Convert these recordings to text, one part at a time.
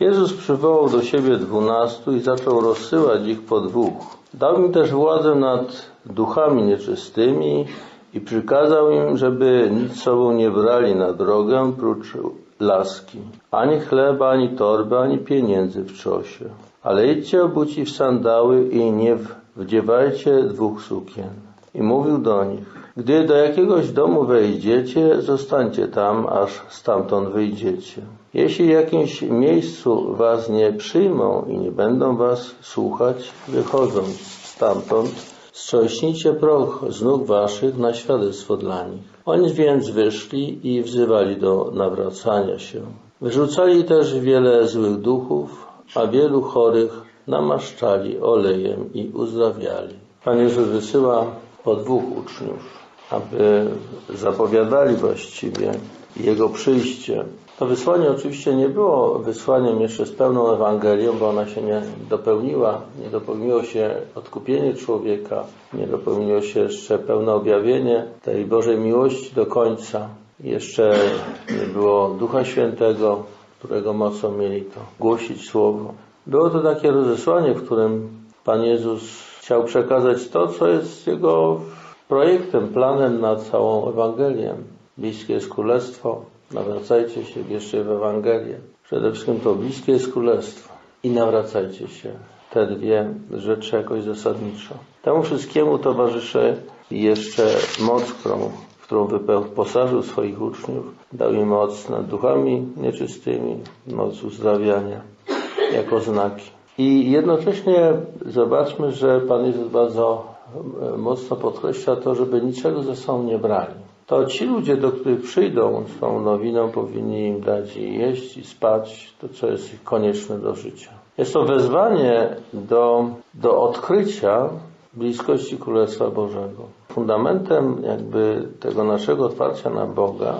Jezus przywołał do siebie dwunastu i zaczął rozsyłać ich po dwóch. Dał im też władzę nad duchami nieczystymi i przykazał im, żeby nic sobą nie brali na drogę prócz laski. Ani chleba, ani torby, ani pieniędzy w czosie. Ale idźcie obuci w sandały i nie wdziewajcie dwóch sukien. I mówił do nich, gdy do jakiegoś domu wejdziecie, zostańcie tam, aż stamtąd wyjdziecie. Jeśli w jakimś miejscu was nie przyjmą i nie będą was słuchać, wychodząc stamtąd, strząśnijcie proch z nóg waszych na świadectwo dla nich. Oni więc wyszli i wzywali do nawracania się. Wyrzucali też wiele złych duchów, a wielu chorych namaszczali olejem i uzdrawiali. Pan Jezus wysyła po dwóch uczniów, aby zapowiadali właściwie Jego przyjście. To wysłanie oczywiście nie było wysłaniem jeszcze z pełną Ewangelią, bo ona się nie dopełniła. Nie dopełniło się odkupienie człowieka, nie dopełniło się jeszcze pełne objawienie tej Bożej miłości do końca. Jeszcze nie było Ducha Świętego, którego mocą mieli to głosić Słowo. Było to takie rozesłanie, w którym Pan Jezus chciał przekazać to, co jest Jego projektem, planem na całą Ewangelię. Bliskie jest Królestwo, nawracajcie się, wierzcie w Ewangelię. Przede wszystkim to bliskie jest Królestwo i nawracajcie się. Te dwie rzeczy jakoś zasadniczo. Temu wszystkiemu towarzyszy jeszcze moc, którą, którą wyposażył swoich uczniów. Dał im moc nad duchami nieczystymi, moc uzdrawiania jako znaki. I jednocześnie zobaczmy, że Pan Jezus bardzo mocno podkreśla to, żeby niczego ze sobą nie brali. To ci ludzie, do których przyjdą z tą nowiną, powinni im dać i jeść i spać, to co jest konieczne do życia. Jest to wezwanie do, do odkrycia bliskości Królestwa Bożego. Fundamentem jakby tego naszego otwarcia na Boga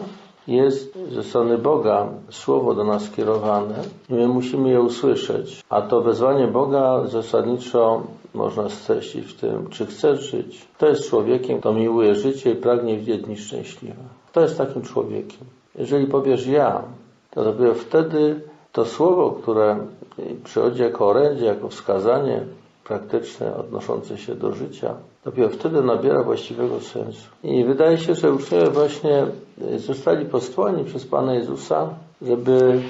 jest ze strony Boga słowo do nas skierowane i my musimy je usłyszeć. A to wezwanie Boga zasadniczo można streścić w tym, czy chcesz żyć. Kto jest człowiekiem, kto miłuje życie i pragnie widzieć dni szczęśliwe. Kto jest takim człowiekiem? Jeżeli powiesz ja, to dopiero wtedy to słowo, które przychodzi jako orędzie, jako wskazanie praktyczne odnoszące się do życia, dopiero wtedy nabiera właściwego sensu. I wydaje się, że uczniowie właśnie zostali posłani przez Pana Jezusa, żeby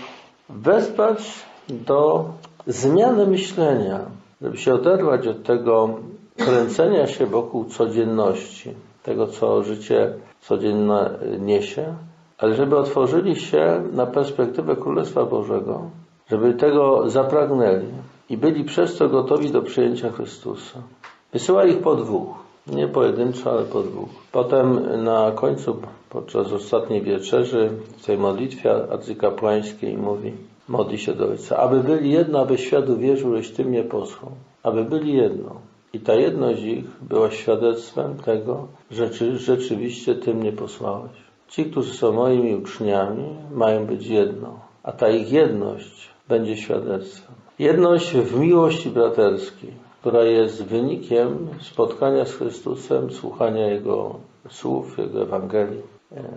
wezwać do zmiany myślenia, żeby się oderwać od tego kręcenia się wokół codzienności, tego co życie codzienne niesie, ale żeby otworzyli się na perspektywę Królestwa Bożego, żeby tego zapragnęli i byli przez to gotowi do przyjęcia Chrystusa. Wysyła ich po dwóch, nie pojedynczo, ale po dwóch. Potem na końcu, podczas ostatniej wieczerzy, w tej modlitwie arcykapłańskiej mówi, modli się do Ojca, aby byli jedno, aby świat uwierzył, żeś Ty mnie posłał. Aby byli jedno. I ta jedność ich była świadectwem tego, że rzeczywiście Ty mnie posłałeś. Ci, którzy są moimi uczniami, mają być jedno, a ta ich jedność będzie świadectwem. Jedność w miłości braterskiej, która jest wynikiem spotkania z Chrystusem, słuchania Jego słów, Jego Ewangelii,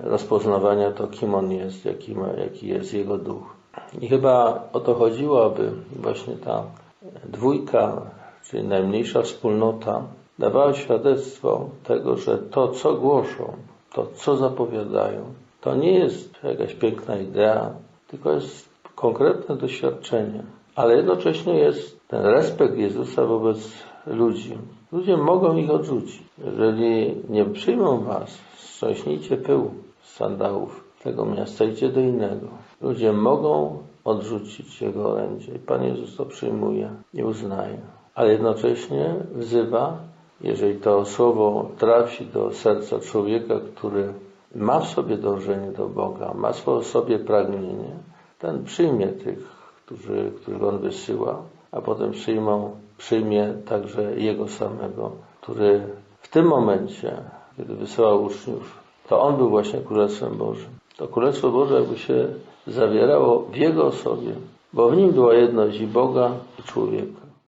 rozpoznawania to, kim On jest, jaki, ma, jaki jest Jego duch. I chyba o to chodziło, aby właśnie ta dwójka, czyli najmniejsza wspólnota, dawała świadectwo tego, że to, co głoszą, to, co zapowiadają, to nie jest jakaś piękna idea, tylko jest konkretne doświadczenie, ale jednocześnie jest ten respekt Jezusa wobec ludzi. Ludzie mogą ich odrzucić. Jeżeli nie przyjmą was, strząśnijcie pył z sandałów tego miasta, idźcie do innego. Ludzie mogą odrzucić Jego orędzie i Pan Jezus to przyjmuje i uznaje. Ale jednocześnie wzywa, jeżeli to słowo trafi do serca człowieka, który ma w sobie dążenie do Boga, ma w sobie pragnienie, ten przyjmie tych, którzy, których On wysyła, a potem przyjmą, przyjmie także Jego samego, który w tym momencie, kiedy wysyłał uczniów, to On był właśnie Królestwem Bożym. To Królestwo Boże jakby się zawierało w Jego osobie, bo w Nim była jedność i Boga i człowieka.